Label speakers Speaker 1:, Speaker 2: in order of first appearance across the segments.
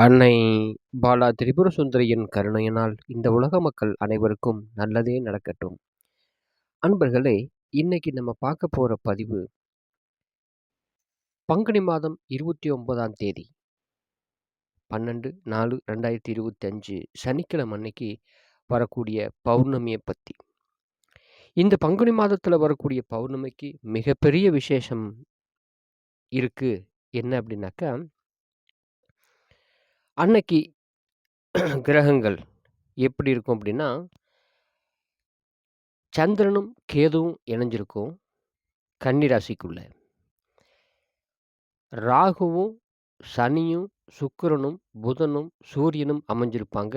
Speaker 1: அன்னை பாலா திரிபுர சுந்தரியின் கருணையினால் இந்த உலக மக்கள் அனைவருக்கும் நல்லதே நடக்கட்டும். அன்பர்களே இன்னைக்கு நம்ம பார்க்க போகிற பதிவு பங்குனி மாதம் இருபத்தி ஒன்பதாம் தேதி. பன்னெண்டு நாலு ரெண்டாயிரத்தி இருபத்தி அஞ்சு சனிக்கிழமை அன்னைக்கு வரக்கூடிய பௌர்ணமியை பற்றி இந்த பங்குனி மாதத்தில் வரக்கூடிய பௌர்ணமிக்கு மிகப்பெரிய விசேஷம் இருக்குது என்ன அப்படின்னாக்கா அன்னைக்கு கிரகங்கள் எப்படி இருக்கும் அப்படின்னா சந்திரனும் கேதுவும் இணைஞ்சிருக்கும் கன்னி ராசிக்குள்ள ராகுவும் சனியும் சுக்கிரனும் புதனும் சூரியனும் அமைஞ்சிருப்பாங்க.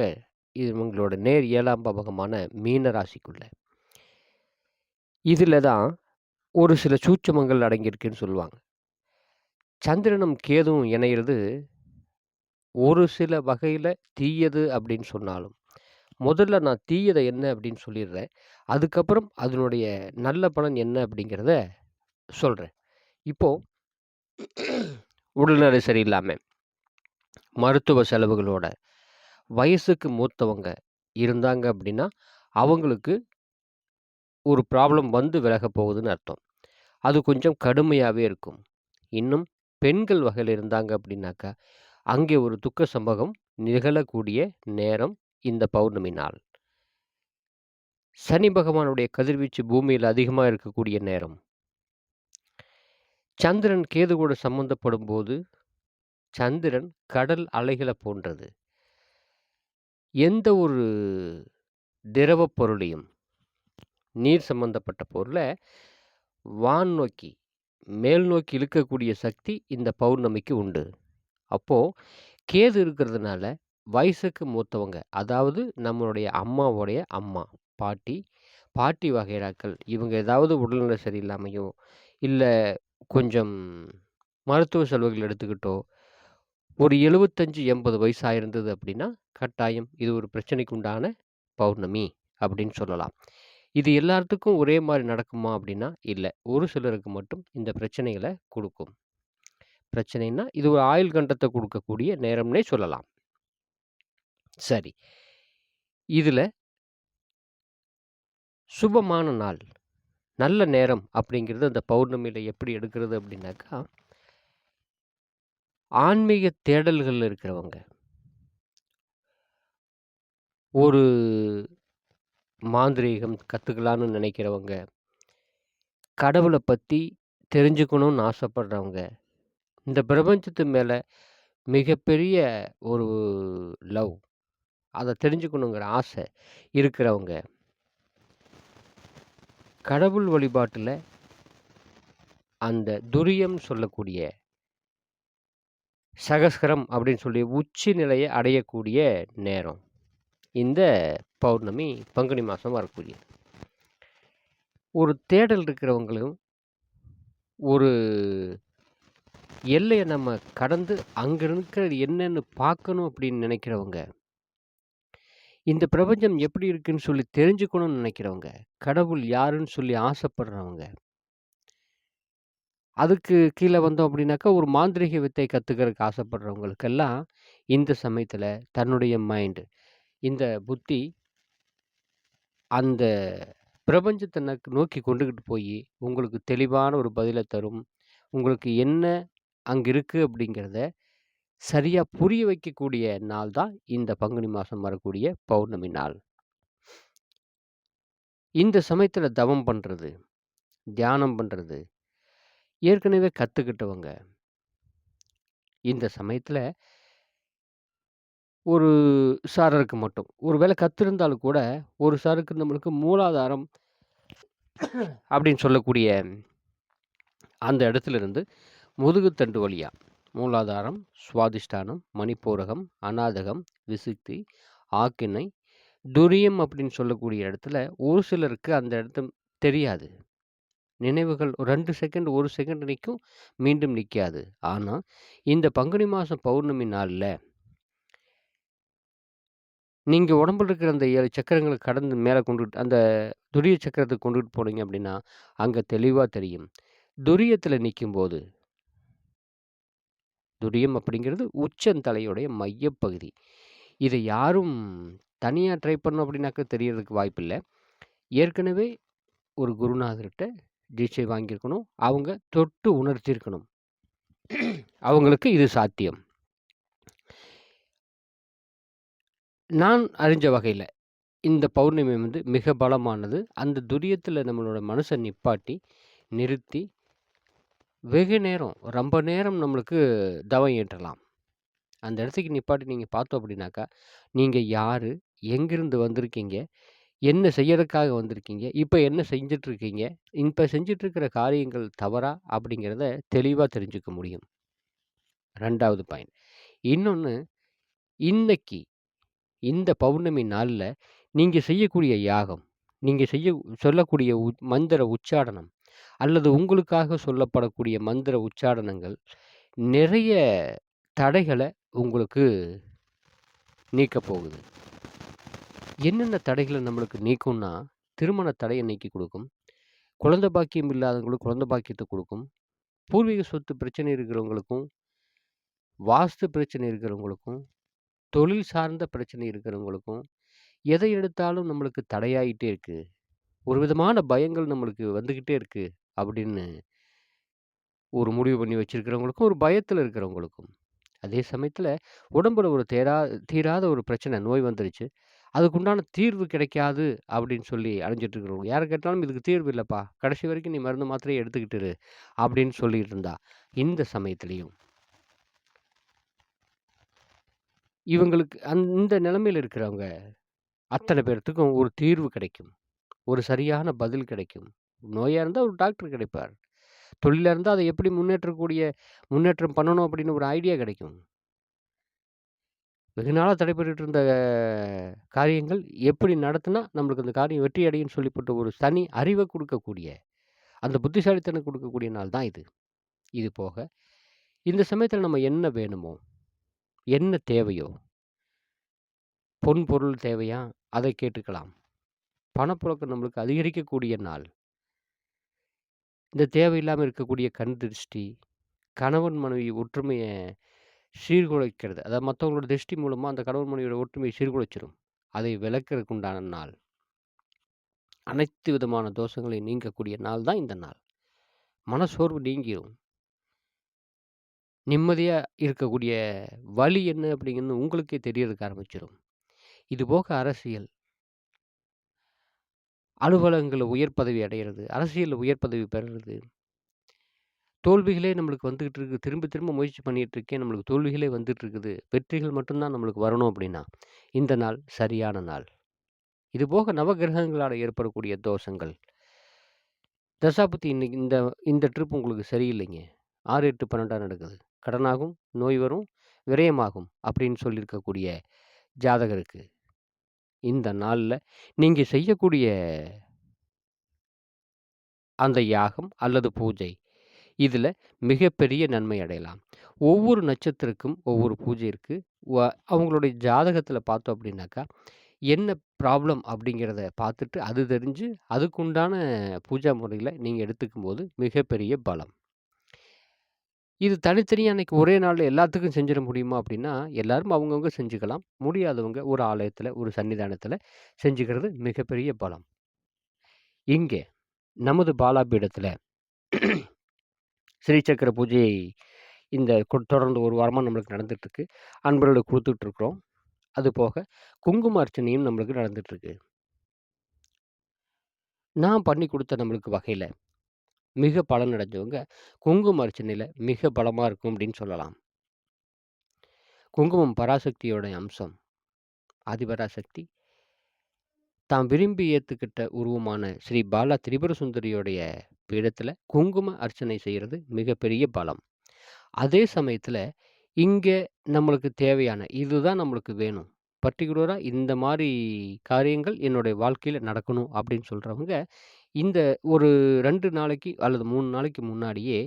Speaker 1: இது இவங்களோட நேர் ஏழாம் பாவகமான மீன ராசிக்குள்ள. இதில் தான் ஒரு சில சூட்சமங்கள் அடங்கியிருக்குன்னு சொல்லுவாங்க. சந்திரனும் கேதுவும் இணையிறது ஒரு சில வகையில் தீயது அப்படின்னு சொன்னாலும். முதல்ல நான் தீயதை என்ன அப்படின்னு சொல்லிடுறேன். அதுக்கப்புறம் அதனுடைய நல்ல பலன் என்ன அப்படிங்கிறத சொல்கிறேன் இப்போது உடல்நிலை சரியில்லாமல் மருத்துவ செலவுகளோட வயசுக்கு மூத்தவங்க இருந்தாங்க அப்படின்னா அவங்களுக்கு ஒரு ப்ராப்ளம் வந்து விலக போகுதுன்னு அர்த்தம். அது கொஞ்சம் கடுமையாகவே இருக்கும். இன்னும் பெண்கள் வகையில் இருந்தாங்க அப்படின்னாக்கா அங்கே ஒரு துக்க சம்பவம் நிகழக்கூடிய நேரம் இந்த பௌர்ணமி நாள். சனி பகவானுடைய கதிர்வீச்சு பூமியில் அதிகமாக இருக்கக்கூடிய நேரம். சந்திரன் கேது கூட சம்பந்தப்படும் போது சந்திரன் கடல் அலைகளை போன்றது. எந்த ஒரு திரவ பொருளையும் நீர் சம்பந்தப்பட்ட பொருளை வான் நோக்கி மேல் நோக்கி இழுக்கக்கூடிய சக்தி இந்த பௌர்ணமிக்கு உண்டு. அப்போது கேது இருக்கிறதுனால வயசுக்கு மூத்தவங்க அதாவது நம்மளுடைய அம்மாவுடைய அம்மா பாட்டி பாட்டி வகையராக்கள் இவங்க ஏதாவது உடல்நிலை சரியில்லாமையோ இல்லை கொஞ்சம் மருத்துவ செலவுகள் எடுத்துக்கிட்டோ ஒரு எழுபத்தஞ்சு எண்பது வயசாக இருந்தது அப்படின்னா கட்டாயம் இது ஒரு பிரச்சனைக்கு உண்டான பௌர்ணமி அப்படின்னு சொல்லலாம். இது எல்லாத்துக்கும் ஒரே மாதிரி நடக்குமா அப்படின்னா இல்லை. ஒரு சிலருக்கு மட்டும் இந்த பிரச்சனைகளை கொடுக்கும். பிரச்சனைன்னா இது ஒரு ஆயுள் கண்டத்தை கொடுக்கக்கூடிய நேரம்னே சொல்லலாம். சரி. இதில் சுபமான நாள் நல்ல நேரம் அப்படிங்கிறது அந்த பௌர்ணமியில் எப்படி எடுக்கிறது அப்படின்னாக்கா ஆன்மீக தேடல்கள் இருக்கிறவங்க. ஒரு மாந்திரீகம் கற்றுக்கலான்னு நினைக்கிறவங்க கடவுளை பற்றி தெரிஞ்சுக்கணும்னு ஆசைப்படுறவங்க இந்த பிரபஞ்சத்து மேலே மிகப்பெரிய ஒரு லவ். அதை தெரிஞ்சுக்கணுங்கிற ஆசை இருக்கிறவங்க. கடவுள் வழிபாட்டில் அந்த துரியம் சொல்லக்கூடிய சகஸ்கரம் அப்படின்னு சொல்லி உச்சி நிலையை அடையக்கூடிய நேரம். இந்த பௌர்ணமி பங்குனி மாதம் வரக்கூடிய ஒரு தேடல் இருக்கிறவங்களும் ஒரு எல்லையை நம்ம கடந்து அங்கே இருக்கிற என்னென்னு பார்க்கணும் அப்படின்னு நினைக்கிறவங்க இந்த பிரபஞ்சம் எப்படி இருக்குன்னு சொல்லி தெரிஞ்சுக்கணும்னு நினைக்கிறவங்க கடவுள் யாருன்னு சொல்லி ஆசைப்படுறவங்க அதுக்கு கீழே வந்தோம் அப்படின்னாக்கா ஒரு மாந்திரிக வித்தை கற்றுக்கிறதுக்கு ஆசைப்படுறவங்களுக்கெல்லாம் இந்த சமயத்தில் தன்னுடைய மைண்டு இந்த புத்தி அந்த பிரபஞ்சத்தை நோக்கி கொண்டுக்கிட்டு போய் உங்களுக்கு தெளிவான ஒரு பதிலை தரும் உங்களுக்கு என்ன அங்கே இருக்குது அப்படிங்கிறத சரியாக புரிய வைக்கக்கூடிய நாள் தான் இந்த பங்குனி மாதம் வரக்கூடிய பௌர்ணமி நாள். இந்த சமயத்தில் தவம் பண்ணுறது தியானம் பண்ணுறது ஏற்கனவே கற்றுக்கிட்டவங்க இந்த சமயத்தில் ஒரு சாரருக்கு மட்டும். ஒரு வேளை கற்றுருந்தாலும் கூட ஒரு சாருக்கு நம்மளுக்கு மூலாதாரம் அப்படின்னு சொல்லக்கூடிய அந்த இடத்துல இருந்து முதுகுத்தண்டு வழியாக மூலாதாரம் சுவாதிஷ்டானம் மணிப்பூரகம் அநாதகம் விசுக்தி ஆக்கினை துரியம் அப்படின்னு சொல்லக்கூடிய இடத்துல ஒரு சிலருக்கு அந்த இடத்த தெரியாது. நினைவுகள் ரெண்டு செகண்ட் ஒரு செகண்ட் நிற்கும் மீண்டும் நிற்காது ஆனால் இந்த பங்குனி மாதம் பௌர்ணமி நாளில் நீங்கள் உடம்புல இருக்கிற அந்த ஏழு சக்கரங்களை கடந்து மேலே கொண்டுட்டு அந்த துரிய சக்கரத்தை கொண்டுட்டு போனீங்க அப்படின்னா அங்கே தெளிவாக தெரியும். துரியத்தில் நிற்கும்போது துரியம் அப்படிங்கிறது உச்சந்தலையுடைய மையப்பகுதி. இதை யாரும் தனியாக ட்ரை பண்ணோம் அப்படின்னாக்க தெரியறதுக்கு வாய்ப்பில்லை ஏற்கனவே ஒரு குருநாதர்கிட்ட தீட்சை வாங்கியிருக்கணும். அவங்க தொட்டு உணர்த்தியிருக்கணும். அவங்களுக்கு இது சாத்தியம். நான் அறிஞ்ச வகையில் இந்த பௌர்ணமி வந்து மிக பலமானது. அந்த துரியத்தில் நம்மளோட மனசை நிப்பாட்டி, நிறுத்தி, வெகு நேரம், ரொம்ப நேரம் நம்மளுக்கு தவம் ஏற்றலாம். அந்த இடத்துக்கு நிப்பாட்டி நீங்க பார்த்தோம் அப்படின்னாக்கா, நீங்க யாரு? எங்கிருந்து வந்திருக்கீங்க? என்ன செய்யறதுக்காக வந்திருக்கீங்க? இப்ப என்ன செஞ்சுட்ருக்கீங்க? இப்ப செஞ்சுட்ருக்கிற காரியங்கள் தவறா? அப்படிங்கிறத தெளிவா தெரிஞ்சுக்க முடியும். 2வது பாயிண்ட். இன்னொன்னு, இன்னைக்கு இந்த பௌர்ணமி நாள்ல நீங்க செய்யக்கூடிய யாகம், நீங்க செய்ய சொல்லக்கூடிய உ மந்திர உச்சாடனம், அல்லது உங்களுக்காக சொல்லப்படக்கூடிய மந்திர உச்சாரணங்கள் நிறைய தடைகளை உங்களுக்கு நீக்கப்போகுது என்னென்ன தடைகளை நம்மளுக்கு நீக்கும்னா, திருமண தடையை நீக்கி கொடுக்கும் குழந்தை பாக்கியம் இல்லாதவங்களுக்கு குழந்த பாக்கியத்தை கொடுக்கும் பூர்வீக சொத்து பிரச்சனை இருக்கிறவங்களுக்கும், வாஸ்து பிரச்சனை இருக்கிறவங்களுக்கும், தொழில் சார்ந்த பிரச்சனை இருக்கிறவங்களுக்கும், எதை எடுத்தாலும் நம்மளுக்கு தடையாயிட்டே இருக்குது ஒரு விதமான பயங்கள் நம்மளுக்கு வந்துக்கிட்டே இருக்குது அப்படின்னு ஒரு முடிவு பண்ணி வச்சிருக்கிறவங்களுக்கும், ஒரு பயத்துல இருக்கிறவங்களுக்கும். அதே சமயத்துல உடம்புல ஒரு தேரா தீராத ஒரு பிரச்சனை, நோய் வந்துருச்சு. அதுக்குண்டான தீர்வு கிடைக்காது அப்படின்னு சொல்லி அலைஞ்சுட்டு இருக்கிறவங்க. யார கேட்டாலும் இதுக்கு தீர்வு இல்லப்பா. கடைசி வரைக்கும் நீ மருந்து மாத்திரையை எடுத்துக்கிட்டு இரு. அப்படின்னு சொல்லிட்டு இருந்தா, இந்த சமயத்துலேயும் இவங்களுக்கு அந் இந்த நிலைமையில இருக்கிறவங்க, அத்தனை பேர்த்துக்கும் ஒரு தீர்வு கிடைக்கும். ஒரு சரியான பதில் கிடைக்கும். நோயாக இருந்தால் ஒரு டாக்டர் கிடைப்பார். தொழிலாக இருந்தால் அதை எப்படி முன்னேற்றக்கூடிய முன்னேற்றம் பண்ணணும் அப்படின்னு ஒரு ஐடியா கிடைக்கும். வெகு நாளாக தடைபட்டுட்டு இருந்த காரியங்கள் எப்படி நடத்தினா நம்மளுக்கு அந்த காரியம் வெற்றி அடையும்னு சொல்லிப்பட்ட ஒரு தனி அறிவை கொடுக்கக்கூடிய அந்த புத்திசாலித்தனம் கொடுக்கக்கூடிய நாள் தான் இது. இது போக, இந்த சமயத்தில் நம்ம என்ன வேணுமோ, என்ன தேவையோ பொன், பொருள் தேவையா? அதை கேட்டுக்கலாம். பணப்புழக்கம் நம்மளுக்கு அதிகரிக்கக்கூடிய நாள். இந்த தேவையில்லாமல் இருக்கக்கூடிய கண் திருஷ்டி, கணவன் மனைவி ஒற்றுமையை சீர்குலைக்கிறது. அதாவது மற்றவங்களோட திருஷ்டி மூலமாக அந்த கணவன் மனைவியோட ஒற்றுமையை சீர்குலைச்சிடும் அதை விலக்குறதுக்கு உண்டான நாள். அனைத்து விதமான தோஷங்களையும் நீங்கக்கூடிய நாள் தான் இந்த நாள். மனசோர்வு நீங்கிடும் நிம்மதியாக இருக்கக்கூடிய வழி என்ன அப்படிங்கிறது உங்களுக்கே தெரியறதுக்கு ஆரம்பிச்சிரும். இதுபோக அரசியல். அலுவலகங்களில் உயர் பதவி அடைகிறது அரசியலில் உயர் பதவி பெறுறது. தோல்விகளே நம்மளுக்கு வந்துக்கிட்டு இருக்கு. திரும்ப திரும்ப முயற்சி பண்ணிட்டு இருக்கேன். நம்மளுக்கு தோல்விகளே வந்துட்டு இருக்குது. வெற்றிகள் மட்டும்தான் நம்மளுக்கு வரணும் அப்படின்னா, இந்த நாள் சரியான நாள். இதுபோக நவகிரகங்களால் ஏற்படக்கூடிய தோஷங்கள். தசாபுத்தி இன்னைக்கு இந்த இந்த ட்ரிப் உங்களுக்கு சரியில்லைங்க. 6, 8, 12ஆ நடக்குது. கடனாகும், நோய் வரும், விரயமாகும் அப்படின்னு சொல்லியிருக்கக்கூடிய ஜாதகருக்கு, இந்த நாளில் நீங்கள் செய்யக்கூடிய அந்த யாகம் அல்லது பூஜை, இதில் மிகப்பெரிய நன்மை அடையலாம். ஒவ்வொரு நட்சத்திரக்கும் ஒவ்வொரு பூஜை இருக்குது அவங்களுடைய ஜாதகத்தில் பார்த்தோம் அப்படின்னாக்கா, என்ன ப்ராப்ளம் அப்படிங்கிறத பார்த்துட்டு, அது தெரிஞ்சு அதுக்குண்டான பூஜா முறையில் நீங்கள் எடுத்துக்கும் போது மிகப்பெரிய பலம். இது தனித்தனியாக அன்னைக்கு ஒரே நாளில் எல்லாத்துக்கும் செஞ்சிட முடியுமா அப்படின்னா, எல்லாரும் அவங்கவுங்க செஞ்சுக்கலாம். முடியாதவங்க ஒரு ஆலயத்தில் ஒரு சன்னிதானத்தில் செஞ்சுக்கிறது மிகப்பெரிய பலம். இங்கே நமது பாலாபீடத்தில் ஸ்ரீசக்கர பூஜை இந்த கொ தொடர்ந்து ஒரு வாரமாக நம்மளுக்கு நடந்துகிட்ருக்கு அன்பர்களுக்கு கொடுத்துட்ருக்குறோம் அது போக குங்கும அர்ச்சனையும் நம்மளுக்கு நடந்துகிட்ருக்கு நான் பண்ணி கொடுத்த நம்மளுக்கு வகையில் மிக பலன் அடைஞ்சவங்க, குங்கும அர்ச்சனையில் மிக பலமாக இருக்கும் அப்படின்னு சொல்லலாம். குங்குமம் பராசக்தியோட அம்சம். ஆதிபராசக்தி. தாம் விரும்பி ஏற்றுக்கிட்ட உருவமான ஸ்ரீ பாலா திரிபுர சுந்தரியோடைய பீடத்தில் குங்கும அர்ச்சனை செய்கிறது மிகப்பெரிய பலம். அதே சமயத்தில் இங்கே நம்மளுக்கு தேவையான இதுதான் நம்மளுக்கு வேணும். பர்டிகுலராக இந்த மாதிரி காரியங்கள் என்னுடைய வாழ்க்கையில் நடக்கணும் அப்படின்னு சொல்கிறவங்க இந்த ஒரு 2 நாளைக்கு அல்லது 3 நாளைக்கு முன்னாடியே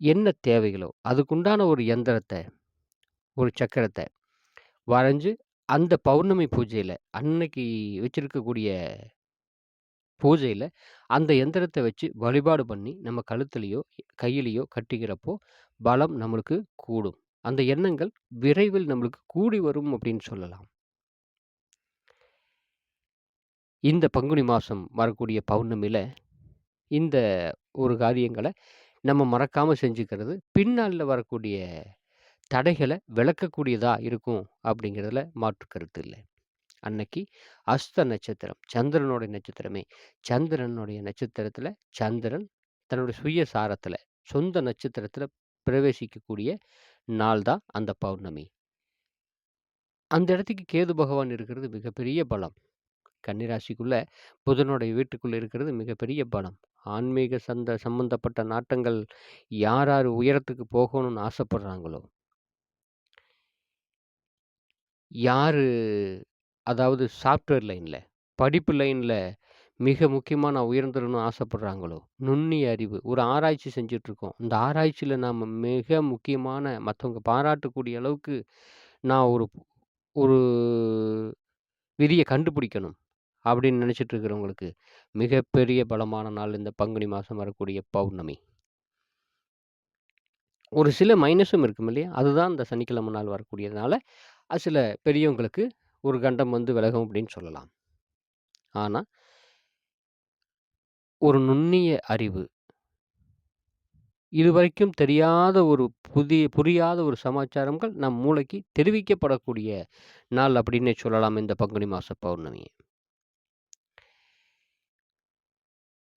Speaker 1: என்ன தேவைகளோ, அதுக்குண்டான ஒரு எந்திரத்த, ஒரு சக்கரத்த வரைஞ்சு, அந்த பௌர்ணமி பூஜையில அன்னைக்கு வச்சிருக்கக்கூடிய பூஜையில, அந்த எந்திரத்த வச்சு வழிபாடு பண்ணி, நம்ம கழுத்திலயோ, கையிலயோ கட்டிக்கிறப்போ, பலம் நம்மளுக்கு கூடும். அந்த எண்ணங்கள் விரைவில் நம்மளுக்கு கூடி வரும் அப்படின்னு சொல்லலாம். இந்த பங்குனி மாதம் வரக்கூடிய பௌர்ணமியில் இந்த ஒரு காரியங்களை நம்ம மறக்காமல் செஞ்சுக்கிறது, பின்னாளில் வரக்கூடிய தடைகளை விளக்கக்கூடியதாக இருக்கும் அப்படிங்கிறதுல மாற்று கருத்து இல்லை அன்னைக்கு அஸ்த நட்சத்திரம், சந்திரனுடைய நட்சத்திரமே. சந்திரனுடைய நட்சத்திரத்தில் சந்திரன் தன்னுடைய சுய சாரத்தில் சொந்த நட்சத்திரத்தில் பிரவேசிக்கக்கூடிய நாள் தான் அந்த பௌர்ணமி. அந்த இடத்துக்கு கேது பகவான் இருக்கிறது மிகப்பெரிய பலம். கன்னிராசிக்குள்ள புதனுடைய வீட்டுக்குள்ள இருக்கிறது மிகப்பெரிய பலம். ஆன்மீக சந்த சம்பந்தப்பட்ட நாட்டங்கள் யார் யார் உயரத்துக்கு போகணும்னு ஆசைப்படுறாங்களோ யாரு அதாவது சாஃப்ட்வேர் லைனில் படிப்பு லைனில் மிக முக்கியமாக நான் உயர்ந்துடணும்னு ஆசைப்படுறாங்களோ, நுண்ணிய அறிவு ஒரு ஆராய்ச்சி செஞ்சிட்ருக்கோம் இந்த ஆராய்ச்சியில் நாம் மிக முக்கியமான மற்றவங்க பாராட்டக்கூடிய அளவுக்கு நான் ஒரு ஒரு விதியை கண்டுபிடிக்கணும் அப்படின்னு நினச்சிட்டு இருக்கிறவங்களுக்கு, மிகப்பெரிய பலமான நாள் இந்த பங்குனி மாதம் வரக்கூடிய பௌர்ணமி. ஒரு சில மைனஸும் இருக்கும் இல்லையா? அதுதான் இந்த சனிக்கிழமை நாள் வரக்கூடியதுனால, அது சில பெரியவங்களுக்கு ஒரு கண்டம் வந்து விலகும் அப்படின்னு சொல்லலாம். ஆனால் ஒரு நுண்ணிய அறிவு. இதுவரைக்கும் தெரியாத ஒரு புதிய புரியாத ஒரு சமாச்சாரங்கள் நம் மூளைக்கு தெரிவிக்கப்படக்கூடிய நாள் அப்படின்னே சொல்லலாம் இந்த பங்குனி மாத பௌர்ணமியை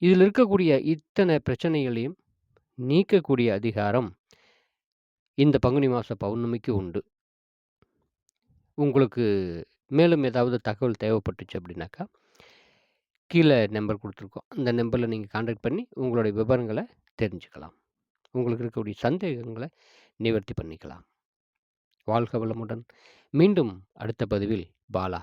Speaker 1: இதில் இருக்கக்கூடிய இத்தனை பிரச்சனைகளையும் நீக்கக்கூடிய அதிகாரம் இந்த பங்குனி மாத பௌர்ணமிக்கு உண்டு. உங்களுக்கு மேலும் ஏதாவது தகவல் தேவைப்பட்டுச்சு அப்படின்னாக்கா, கீழே நம்பர் கொடுத்துருக்கோம் அந்த நம்பரில் நீங்கள் கான்டாக்ட் பண்ணி உங்களுடைய விவரங்களை தெரிஞ்சுக்கலாம். உங்களுக்கு இருக்கக்கூடிய சந்தேகங்களை நிவர்த்தி பண்ணிக்கலாம். வாழ்க வளமுடன். மீண்டும் அடுத்த பதிவில் பாலா.